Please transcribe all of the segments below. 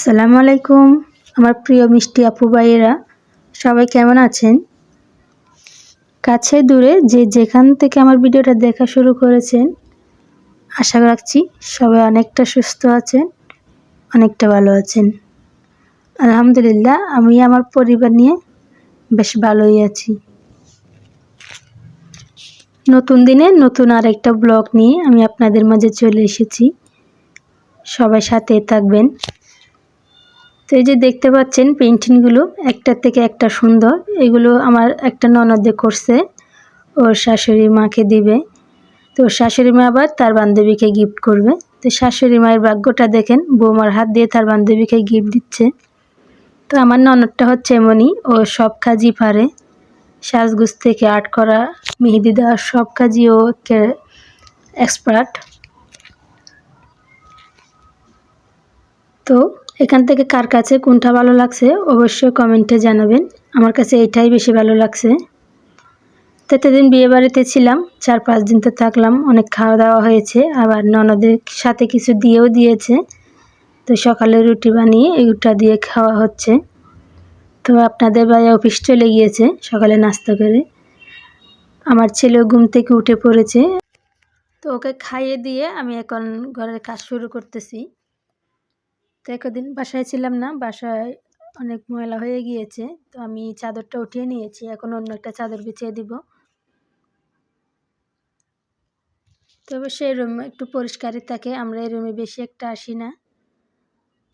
আসসালামু আলাইকুম, আমার প্রিয় মিষ্টি আপু ভাইয়েরা, সবাই কেমন আছেন? কাছে দূরে যে যেখান থেকে আমার ভিডিওটা দেখা শুরু করেছেন, আশা রাখছি সবাই অনেকটা সুস্থ আছেন, অনেকটা ভালো আছেন। আলহামদুলিল্লাহ, আমি আমার পরিবার নিয়ে বেশ ভালোই আছি। নতুন দিনে নতুন আরেকটা ব্লগ নিয়ে আমি আপনাদের মাঝে চলে এসেছি। সবাই সাথে থাকবেন। তো এই যে দেখতে পাচ্ছেন পেন্টিংগুলো একটার থেকে একটা সুন্দর। এগুলো আমার একটা ননদে করছে। ওর শাশুড়ি মাকে দিবে। তো শাশুড়ি মা আবার তার বান্ধবীকে গিফট করবে। তো শাশুড়ি মায়ের ভাগ্যটা দেখেন, বৌমার হাত দিয়ে তার বান্ধবীকে গিফট দিচ্ছে। তো আমার ননদটা হচ্ছে এমনই, ও সব কাজই পারে। সাজগুজ থেকে আর্ট করা, মেহেদি দেওয়া, সব কাজই ও এক্সপার্ট তো এখান থেকে কার কাছে, কোনটা ভালো লাগছে অবশ্যই কমেন্টে জানাবেন। আমার কাছে এইটাই বেশি ভালো লাগছে। তো এতদিন বিয়ে বাড়িতে ছিলাম, চার পাঁচ দিন তো থাকলাম, অনেক খাওয়া দাওয়া হয়েছে, আবার ননদের সাথে কিছু দিয়েও দিয়েছে। তো সকালে রুটি বানিয়ে এগুটা দিয়ে খাওয়া হচ্ছে। তো আপনাদের ভাই অফিস চলে গিয়েছে, সকালে নাস্তা করে। আমার ছেলেও ঘুম থেকে উঠে পড়েছে। তো ওকে খাইয়ে দিয়ে আমি এখন ঘরের কাজ শুরু করতেছি। তো একদিন বাসায় ছিলাম না, বাসায় অনেক ময়লা হয়ে গিয়েছে, তো আমি চাদরটা উঠিয়ে নিয়েছি, এখন অন্য একটা চাদর বিছিয়ে দিব। তবে সেই রুম একটু পরিষ্কারই থাকে, আমরা এই রুমে বেশি একটা আসি না।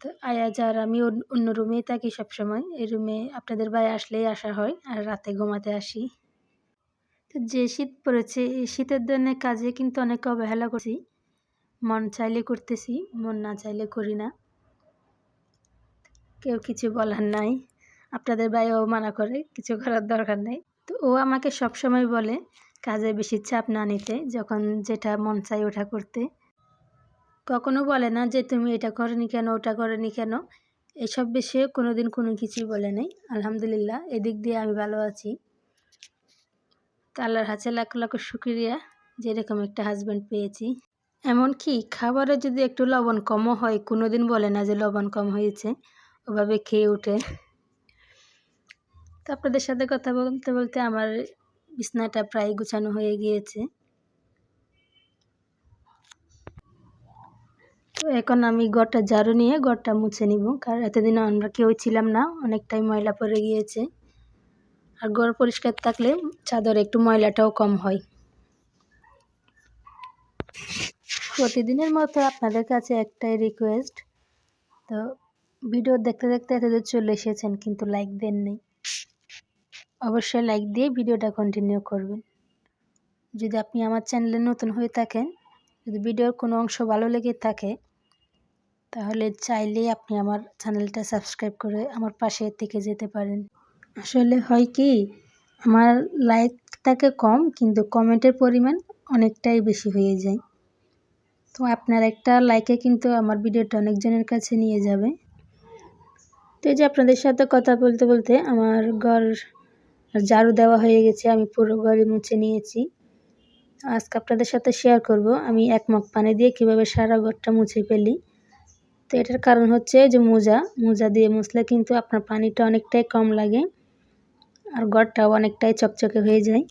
তো আয়াজ আর আমি অন্য রুমেই থাকি সবসময়, এই রুমে আপনাদের বাড়ি আসলেই আসা হয়, আর রাতে ঘুমাতে আসি। তো যে শীত পড়েছে, এই শীতের দিনে কাজে কিন্তু অনেক অবহেলা করছি, মন চাইলে করতেছি, মন না চাইলে করি না। কেউ কিছু বলার নাই। আপনাদের ভাইও মানা করে কিছু করার দরকার নেই। তো ও আমাকে সবসময় বলে, কাজে বেশি চাপ না নিতে, যখন যেটা মন চাই ওটা করতে। কখনো বলে না যে, তুমি এটা করনি কেন, ওটা করনি কেন? এসব বিষয়ে কোনো দিন কোনো কিছুই বলে নেই। আলহামদুলিল্লাহ, এদিক দিয়ে আমি ভালো আছি। তো আল্লাহর হাতে লাখ লাখ শুক্রিয়া, যেরকম একটা হাজব্যান্ড পেয়েছি। এমনকি খাবারে যদি একটু লবণ কমও হয় কোনো দিন বলে না যে, লবণ কম হয়েছে। ওভাবে খেয়ে ওঠে তো আপনাদের সাথে কথা বলতে বলতে আমার বিছনাটা প্রায় গুছানো হয়ে গিয়েছে। তো এখন আমি ঘরটা ঝাড়ু নিয়ে ঘরটা মুছে নিব, কারণ এতদিন আমরা কেউ ছিলাম না, অনেকটাই ময়লা পড়ে গিয়েছে। আর ঘর পরিষ্কার থাকলে চাদর একটু ময়লাটাও কম হয়। প্রতিদিনের মতো আপনাদের কাছে একটাই রিকোয়েস্ট তো ভিডিও দেখতে দেখতে এতদূর চলে এসেছেন, কিন্তু লাইক দেননি অবশ্যই লাইক দিয়ে ভিডিওটা কন্টিনিউ করবেন। যদি আপনি আমার চ্যানেলে নতুন হয়ে থাকেন, যদি ভিডিওর কোনো অংশ ভালো লেগে থাকে, তাহলে চাইলেই আপনি আমার চ্যানেলটা সাবস্ক্রাইব করে আমার পাশে থেকে যেতে পারেন। আসলে হয় কি, আমার লাইক থাকে কম, কিন্তু কমেন্টের পরিমাণ অনেকটাই বেশি হয়ে যায়। তো আপনার একটা লাইকে কিন্তু আমার ভিডিওটা অনেকজনের কাছে নিয়ে যাবে। তো এই যে আপনাদের সাথে কথা বলতে বলতে আমার ঘর ঝাড়ু দেওয়া হয়ে গেছে, আমি পুরো ঘরে মুছে নিয়েছি। আজকে আপনাদের সাথে শেয়ার করব, আমি এক মগ পানি দিয়ে কীভাবে সারা ঘরটা মুছে ফেলি। তো এটার কারণ হচ্ছে যে মোজা মোজা দিয়ে মুছলে কিন্তু আপনার পানিটা অনেকটাই কম লাগে আর ঘরটাও অনেকটাই চকচকে হয়ে যায়।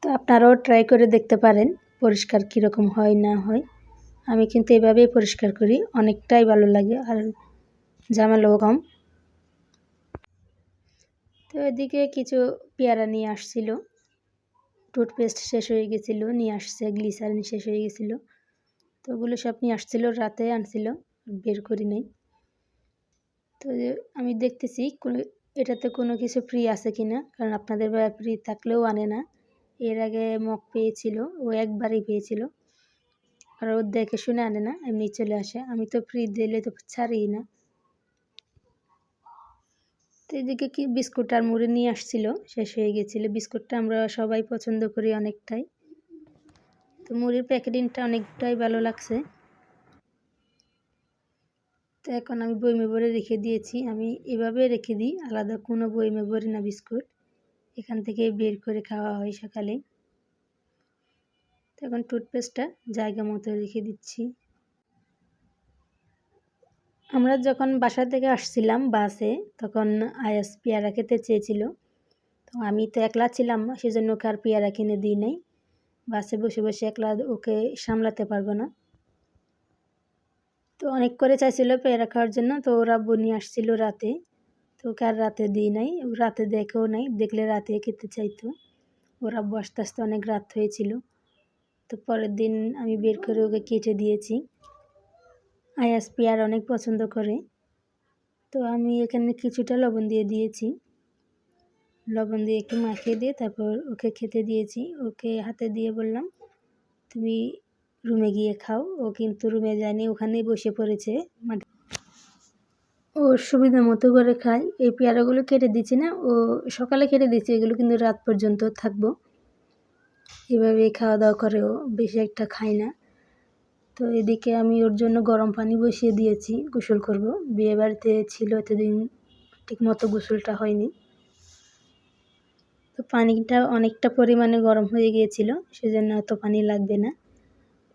তো আপনারাও ট্রাই করে দেখতে পারেন, পরিষ্কার কীরকম হয় না হয়। আমি কিন্তু এভাবেই পরিষ্কার করি, অনেকটাই ভালো লাগে। আর ঝামেলাও কম। তো এদিকে কিছু পেয়ারা নিয়ে আসছিল। টুথপেস্ট শেষ হয়ে গেছিল, নিয়ে আসছে, গ্লিসারিন শেষ হয়ে গেছিল। তো ওগুলো সব নিয়ে আসছিল, রাতে আনছিল, বের করি নাই। তো আমি দেখতেছি কোনো, এটাতে কোনো কিছু ফ্রি আছে কি না কারণ আপনাদের ফ্রি থাকলেও আনে না। এর আগে মগ পেয়েছিল, ও একবারই পেয়েছিল। আর ও দেখে শুনে আনে না, এমনি চলে আসে। আমি তো ফ্রি দিলে তো ছাড়ি না। তো এদিকে কি বিস্কুট আর মুড়ি নিয়ে আসছিল, শেষ হয়ে গেছিল। বিস্কুটটা আমরা সবাই পছন্দ করি অনেকটাই। তো মুড়ির প্যাকেটিংটা অনেকটাই ভালো লাগছে। তো এখন আমি বইমে ভরে রেখে দিয়েছি। আমি এভাবে রেখে দিই, আলাদা কোনো বইমে ভরি না বিস্কুট। এখান থেকে বের করে খাওয়া হয় সকালে। তো এখন টুথপেস্টটা জায়গা মতো রেখে দিচ্ছি। আমরা যখন বাসা থেকে আসছিলাম বাসে, তখন আয়াস পেয়ারা খেতে চেয়েছিল। তো আমি তো একলা ছিলাম, সেজন্য ওকে আর পেয়ারা কিনে দিই নাই। বাসে বসে বসে একলা ওকে সামলাতে পারব না। তো অনেক করে চাইছিল পেয়ারা খাওয়ার জন্য, তো ওরা বনি আসছিল রাতে। তো ওকে আর রাতে দিই নাই, ও রাতে দেখেও নাই, দেখলে রাতে খেতে চাইতো। ওরা আস্তে আস্তে অনেক রাত হয়েছিল। তো পরের দিন আমি বের করে ওকে কেটে দিয়েছি। আয়াস পেয়ার অনেক পছন্দ করে। তো আমি এখানে কিছুটা লবণ দিয়ে দিয়েছি। লবণ দিয়ে একটু মাখিয়ে দিয়ে তারপর ওকে খেতে দিয়েছি। ওকে হাতে দিয়ে বললাম, তুমি রুমে গিয়ে খাও। ও কিন্তু রুমে যায়নি, ওখানেই বসে পড়েছে। মানে ওর সুবিধা মতো করে খায়। এই পেয়ারাগুলো কেটে দিচ্ছি না, ও সকালে কেটে দিচ্ছি এগুলো কিন্তু রাত পর্যন্ত থাকব। এভাবে খাওয়া দাওয়া করেও বেশি একটা খায় না। তো এদিকে আমি ওর জন্য গরম পানি বসিয়ে দিয়েছি, গোসল করব। বিয়ে বাড়িতে ছিল এতদিন ঠিক মতো গোসলটা হয়নি। তো পানিটা অনেকটা পরিমাণে গরম হয়ে গিয়েছিল, সেজন্য অত পানি লাগবে না।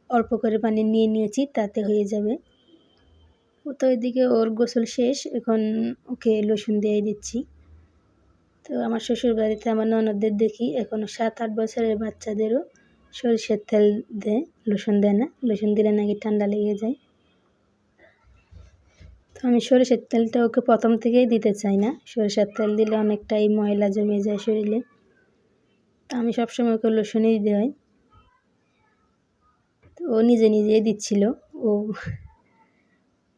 অল্প করে পানি নিয়ে নিয়েছি, তাতে হয়ে যাবে। ও তো এদিকে ওর গোসল শেষ, এখন ওকে লোশন দিয়ে দিচ্ছি। তো আমার শ্বশুর বাড়িতে আমার ননদদের দেখি এখনও সাত আট বছরের বাচ্চাদেরও সরিষার তেল দেয় লোশন দেয় না লোশন দিলে নাকি ঠান্ডা লেগে যায়। তো আমি সরিষার তেলটা ওকে প্রথম থেকেই দিতে চাই না, সরিষার তেল দিলে অনেকটাই ময়লা জমে যায় শরীরে। তো আমি সবসময় ওকে লোশনই দিতে হয় তো ও নিজে নিজেই দিচ্ছিল, ও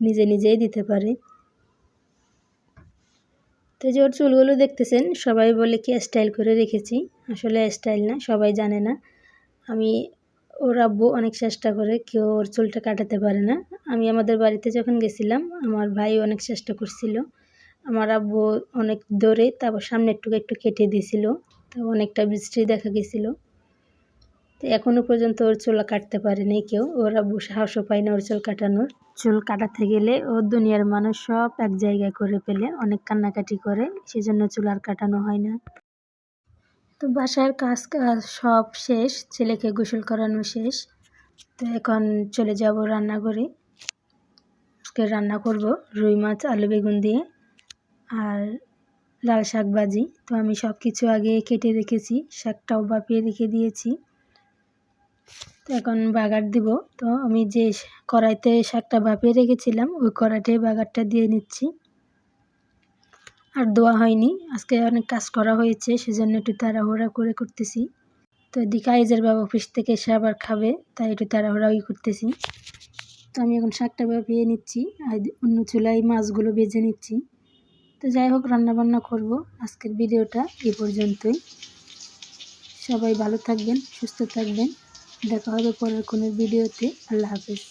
নিজে নিজেই দিতে পারে। তো যে ওর চুলগুলো দেখতেছেন, সবাই বলে কি স্টাইল করে রেখেছি। আসলে স্টাইল না, সবাই জানে না। আমি ওর আব্বু অনেক চেষ্টা করে কেউ ওর চুলটা কাটাতে পারে না। আমি আমাদের বাড়িতে যখন গেছিলাম, আমার ভাই অনেক চেষ্টা করছিল। আমার আব্বু অনেক দৌড়ে তারপর সামনে একটু একটু কেটে দিয়েছিল। তো অনেকটা বৃষ্টি দেখা গেছিল। তো এখনও পর্যন্ত ওর চুল কাটতে পারেনি কেউ। ওরা সাহসও পায় না ওর চুল কাটানোর। চুল কাটাতে গেলে ও দুনিয়ার মানুষ সব এক জায়গায় করে ফেলে, অনেক কান্নাকাটি করে, সেজন্য চুল আর কাটানো হয় না। তো বাসার কাজ কাজ সব শেষ, ছেলেকে গোসল করানো শেষ। তো এখন চলে যাব রান্নাঘরে। আজকে রান্না করব রুই মাছ, আলু বেগুন দিয়ে আর লাল শাক ভাজি। তো আমি সব কিছু আগে কেটে রেখেছি, শাকটাও বাপিয়ে রেখে দিয়েছি। তো এখন বাগার দিব। তো আমি যে কড়াইতে শাকটা ভাপিয়ে রেখেছিলাম, ওই কড়াইটাই বাগারটা দিয়ে নিচ্ছি। আর দোয়া হয়নি, আজকে অনেক কাজ করা হয়েছে, সেজন্য একটু তাড়াহুড়া করে করতেছি। তো এদিকে আইজের বাবা অফিস থেকে এসে আবার খাবে, তাই একটু তাড়াহুড়াই করতেছি। তো আমি এখন শাকটা ভাপিয়ে নিচ্ছি, আর অন্য চুলায় মাছগুলো বেজে নিচ্ছি। তো যাই হোক, রান্নাবান্না করব। আজকের ভিডিওটা এই পর্যন্তই। সবাই ভালো থাকবেন, সুস্থ থাকবেন। দেখা হবে পরের কোনো ভিডিওতে। আল্লাহ হাফিজ।